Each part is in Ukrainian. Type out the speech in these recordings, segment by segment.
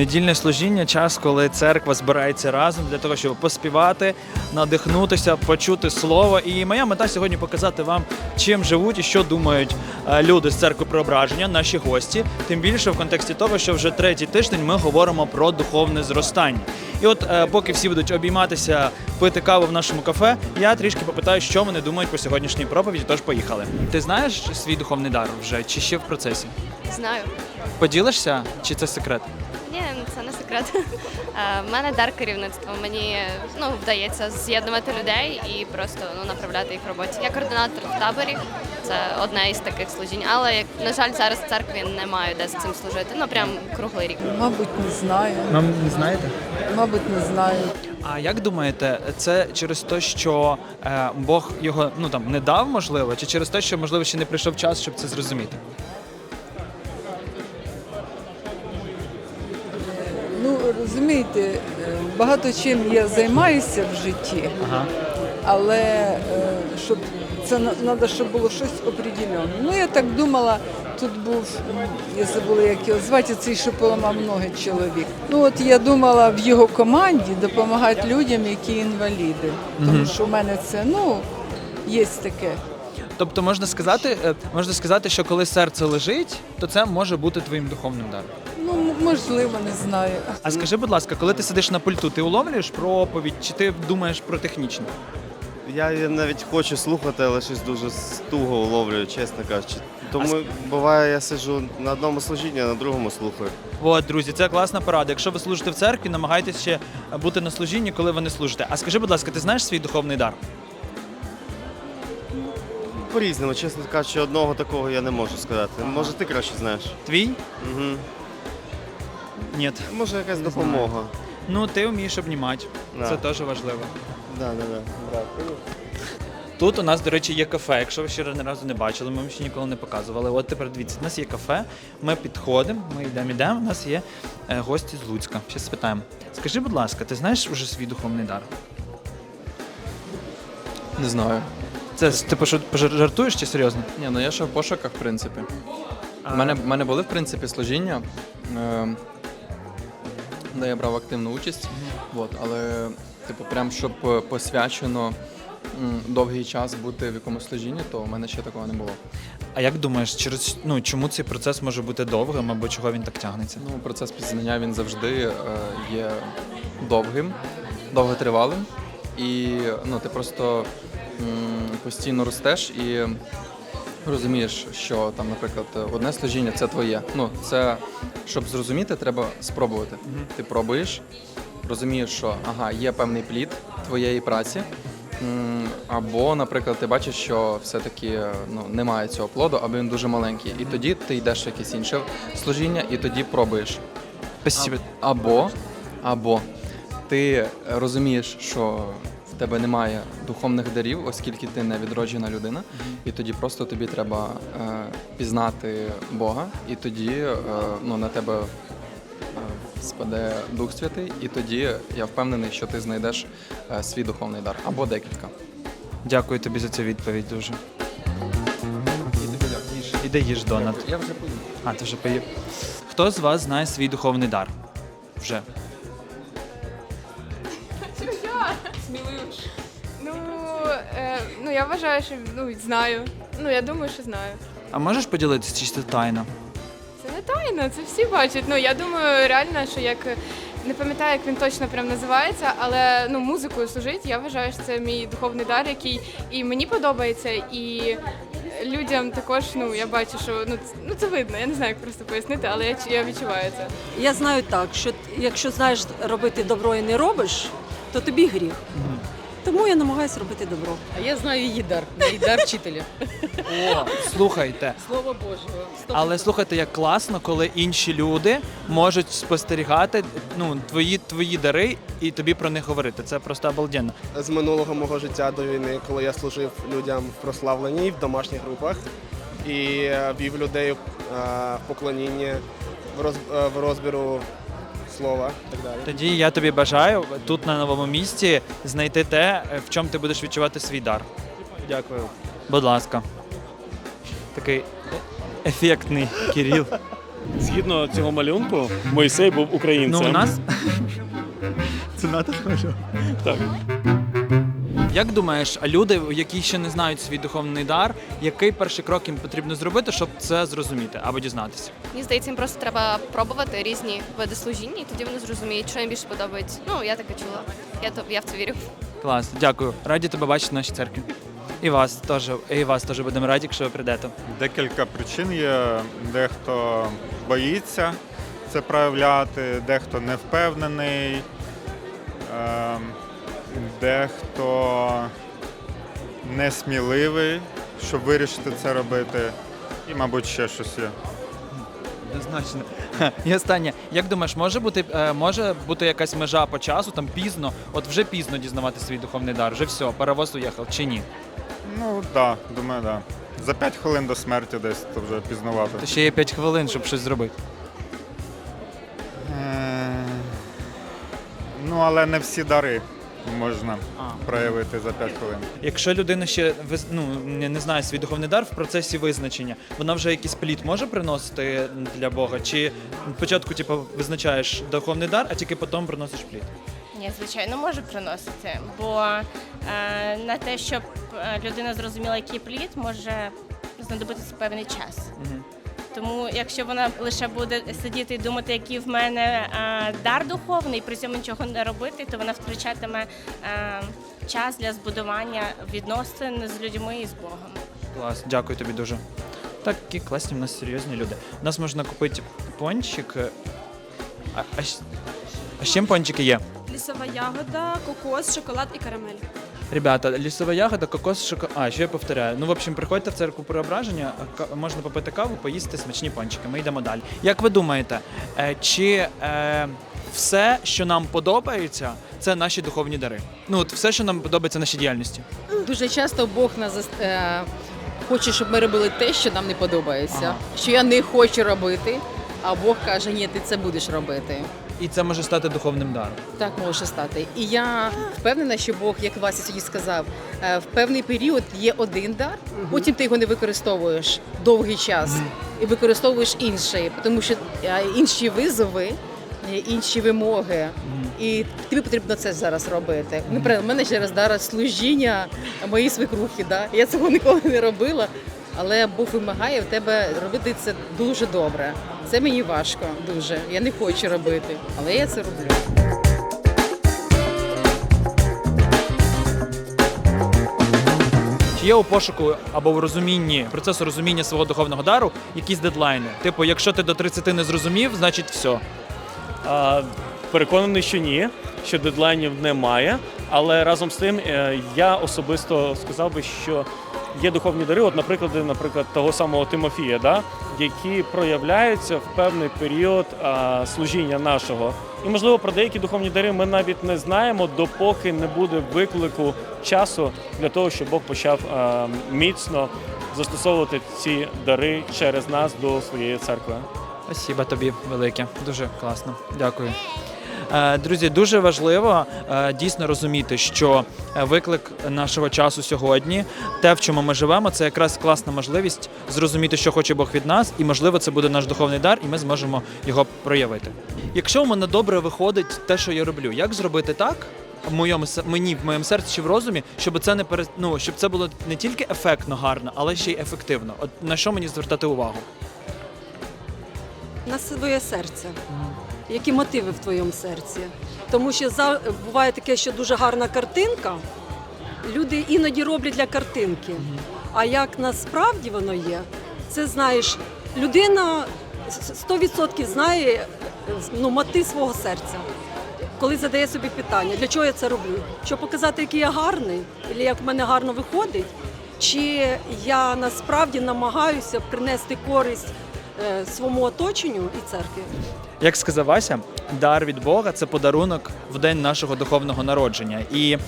Недільне служіння час, коли церква збирається разом для того, щоб поспівати, надихнутися, почути слово. І моя мета сьогодні показати вам, чим живуть і що думають е, люди з церкви преображення, наші гості. Тим більше в контексті того, що вже третій тиждень ми говоримо про духовне зростання. І от е, поки всі будуть обійматися, пити каву в нашому кафе, я трішки попитаю, що вони думають про сьогоднішній проповіді. Тож поїхали. Ти знаєш свій духовний дар вже чи ще в процесі? Знаю. Поділишся, чи це секрет? Ні, це не секрет. Е, В мене дар керівництва. Мені ну, вдається з'єднувати людей і просто ну, направляти їх в роботі. Я координатор в таборі. Це одне із таких служінь. Але як на жаль, зараз в церкві немає де з цим служити. Ну прям круглий рік. Мабуть, не знаю. Нам не знаєте? Мабуть, не знаю. А як думаєте, це через те, що е, Бог його ну там не дав, можливо, чи через те, що можливо ще не прийшов час, щоб це зрозуміти? Ну, розумієте, е, багато чим я займаюся в житті, Ага. але е, щоб це треба, щоб було щось определенне. Ну, я так думала, тут був, я забула, як його звати, цей, що поламав ноги чоловік. Ну, от я думала в його команді допомагати людям, які інваліди. Тому що в мене це, ну, є таке. Тобто можна сказати, е, можна сказати, що коли серце лежить, то це може бути твоїм духовним даром. Ну, можливо, не знаю. А скажи, будь ласка, коли ти сидиш на пульту, ти уловлюєш проповідь, чи ти думаєш про технічне? Я її навіть хочу слухати, але щось дуже стуго уловлюю, чесно кажучи. Тому буває, я сиджу на одному служінні, а на другому слухаю. От, друзі, це класна порада. Якщо ви служите в церкві, намагайтеся ще бути на служінні, коли ви не служите. А скажи, будь ласка, ти знаєш свій духовний дар? По-різному, чесно кажучи, одного такого я не можу сказати. Може, ти краще знаєш. Твій? Угу. Ні. Може, якась допомога. Ну, ти вмієш обнімати. Да. Це теж важливо. Да, да, да. Тут у нас, до речі, є кафе. Якщо ви ще ні разу не бачили, ми вам ще ніколи не показували. От тепер дивіться, у нас є кафе, ми підходимо, ми йдемо, йдемо. У нас є е, гості з Луцька. Ще спитаємо. Скажи, будь ласка, ти знаєш вже свій духовний дар? Не знаю. Це ти пошу- пожар- жартуєш чи серйозно? Ні, ну я ще в пошуках, в принципі. У мене, в мене були, в принципі, служіння, е, де я брав активну участь. От, але, типу, прям щоб е, посвячено довгий час бути в якомусь служінні, то в мене ще такого не було. А як думаєш, через ну чому цей процес може бути довгим або чого він так тягнеться? Ну, процес пізнання він завжди е, є довгим, довготривалим. І ну, ти просто м, постійно ростеш і розумієш, що там, наприклад, одне служіння це твоє. Ну, це щоб зрозуміти, треба спробувати. Ти пробуєш, розумієш, що ага, є певний плід твоєї праці. Або, наприклад, ти бачиш, що все-таки ну, немає цього плоду, або він дуже маленький. І тоді ти йдеш в якесь інше служіння, і тоді пробуєш. Або, або ти розумієш, що в тебе немає духовних дарів, оскільки ти не відроджена людина, і тоді просто тобі треба е, пізнати Бога, і тоді е, ну, на тебе е, спаде Дух Святий, і тоді я впевнений, що ти знайдеш е, свій духовний дар або декілька. Дякую тобі за цю відповідь дуже. Іди їж донат. Я вже поїду. А, ти вже поїв. Хто з вас знає свій духовний дар? Вже. Ну, е, ну я вважаю, що ну, знаю. Ну, я думаю, що знаю. А можеш поділитися, чи це тайна? Це це всі бачать. Ну, я думаю, реально, що як не пам'ятаю, як він точно прям називається, але ну, музикою служить, я вважаю, що це мій духовний дар, який і мені подобається, і людям також, ну, я бачу, що ну, ц- ну це видно, я не знаю, як просто пояснити, але я, я відчуваю це. Я знаю так, що якщо знаєш робити добро і не робиш, то тобі гріх. Тому я намагаюся робити добро. А я знаю її дар, її дар вчителя. О, слухайте. Слово Божого. Але слухайте, як класно, коли інші люди можуть спостерігати ну, твої, твої дари і тобі про них говорити. Це просто обалденно. з минулого мого життя до війни, коли я служив людям в прославленні в домашніх групах і е, вів людей е, в роз, е, в розбіру слова і так далі. Тоді я тобі бажаю тут на новому місці знайти те, в чому ти будеш відчувати свій дар. Дякую. Будь ласка. Такий ефектний Кирил. Згідно цього малюнку, Мойсей був українцем. Ну, у нас це надо що? Так. Як думаєш, а люди, які ще не знають свій духовний дар, який перший крок їм потрібно зробити, щоб це зрозуміти або дізнатися? Мені здається, їм просто треба пробувати різні види служіння, і тоді вони зрозуміють, що їм більше подобається. Ну, я таке чула. Я, то- я в це вірю. Клас, дякую. Раді тебе бачити в нашій церкві. І вас теж, і вас теж будемо раді, якщо ви прийдете. Декілька причин є. Дехто боїться це проявляти, дехто не впевнений, ем, дехто несміливий, щоб вирішити це робити. І, мабуть, ще щось є. Однозначно. І останнє, як думаєш, може бути, е, може бути якась межа по часу, там пізно, от вже пізно дізнавати свій духовний дар, вже все, паровоз уїхав чи ні? Ну, так, да, думаю, так. Да. За 5 хвилин до смерті десь то вже пізнавато. То ще є 5 хвилин, щоб щось зробити. Е, Ну, але не всі дари можна проявити за 5 хвилин. Якщо людина ще ну, не не знає свій духовний дар в процесі визначення, вона вже якийсь плід може приносити для Бога? Чи спочатку типу, визначаєш духовний дар, а тільки потім приносиш плід? Ні, звичайно, може приносити, бо е, на те, щоб е, людина зрозуміла, який плід, може знадобитися певний час. Мгм. Тому, якщо вона лише буде сидіти і думати, який в мене е, дар духовний, при цьому нічого не робити, то вона втрачатиме е, час для збудування відносин з людьми і з Богом. Клас, дякую тобі дуже. Такі класні в нас серйозні люди. У нас можна купити пончик. А, а, а з чим пончики є? Лісова ягода, кокос, шоколад і карамель. Ребята, лісова ягода, кокос, шоколад. А, що я повторяю. Ну, в общем, приходьте в церкву преображення, ка- можна попити каву, поїсти смачні пончики. Ми йдемо далі. Як ви думаєте, е, чи е, все, що нам подобається, це наші духовні дари? Ну, от все, що нам подобається нашій діяльності. Дуже часто Бог нас зас- е, хоче, щоб ми робили те, що нам не подобається, Ага. що я не хочу робити, а Бог каже, ні, ти це будеш робити. І це може стати духовним даром. Так може стати. І я впевнена, що Бог, як Вася сьогодні сказав, е, в певний період є один дар, потім ти його не використовуєш довгий час і використовуєш інший, тому що е, інші визови, е, інші вимоги. І тобі потрібно це зараз робити. Наприклад, у мене через зараз служіння моїй свекрухи. Да? Я цього ніколи не робила, але Бог вимагає в тебе робити це дуже добре. Це мені важко дуже. Я не хочу робити, але я це роблю. Чи є у пошуку або в розумінні процесу розуміння свого духовного дару якісь дедлайни? Типу, якщо ти до 30 не зрозумів, значить все. А, переконаний, що ні, що дедлайнів немає. Але разом з тим е, я особисто сказав би, що є духовні дари, от, наприклад, наприклад, того самого Тимофія, да, які проявляються в певний період а, служіння нашого. І можливо про деякі духовні дари ми навіть не знаємо, допоки не буде виклику часу для того, щоб Бог почав а, міцно застосовувати ці дари через нас до своєї церкви. Спасибо тобі велике, дуже класно. Дякую. Е, Друзі, дуже важливо е, дійсно розуміти, що е, виклик нашого часу сьогодні, те, в чому ми живемо, це якраз класна можливість зрозуміти, що хоче Бог від нас, і можливо, це буде наш духовний дар, і ми зможемо його проявити. Якщо в мене добре виходить те, що я роблю, як зробити так? В моєму мені в моєму серці чи в розумі, щоб це не пере... ну, щоб це було не тільки ефектно гарно, але ще й ефективно. От на що мені звертати увагу? на своє серце. Які мотиви в твоєму серці? Тому що буває таке, що дуже гарна картинка. Люди іноді роблять для картинки. А як насправді воно є, це знаєш, людина с- 100% знає ну, мотив свого серця. Коли задає собі питання, для чого я це роблю? Щоб показати, який я гарний, або як в мене гарно виходить, чи я насправді намагаюся принести користь своєму оточенню і церкві. Як сказав Вася, дар від Бога це подарунок в день нашого духовного народження. І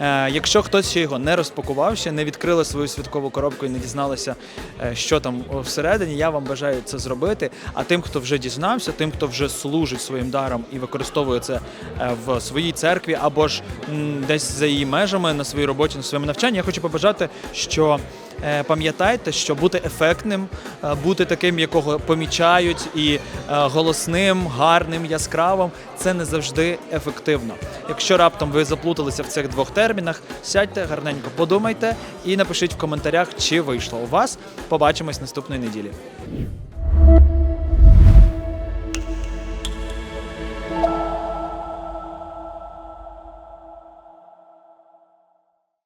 е, якщо хтось ще його не розпакував, ще не відкрили свою святкову коробку і не дізналися, е, що там всередині, я вам бажаю це зробити. А тим, хто вже дізнався, тим, хто вже служить своїм даром і використовує це е, в своїй церкві або ж десь за її межами на своїй роботі, на своєму навчанні, я хочу побажати, що е, пам'ятайте, що бути ефектним, е, бути таким, якого помічають, і е, голосним, гарним, яскравим це не завжди ефективно. Якщо раптом ви заплуталися в цих двох термінах, сядьте гарненько, подумайте і напишіть в коментарях, чи вийшло у вас. Побачимось наступної неділі.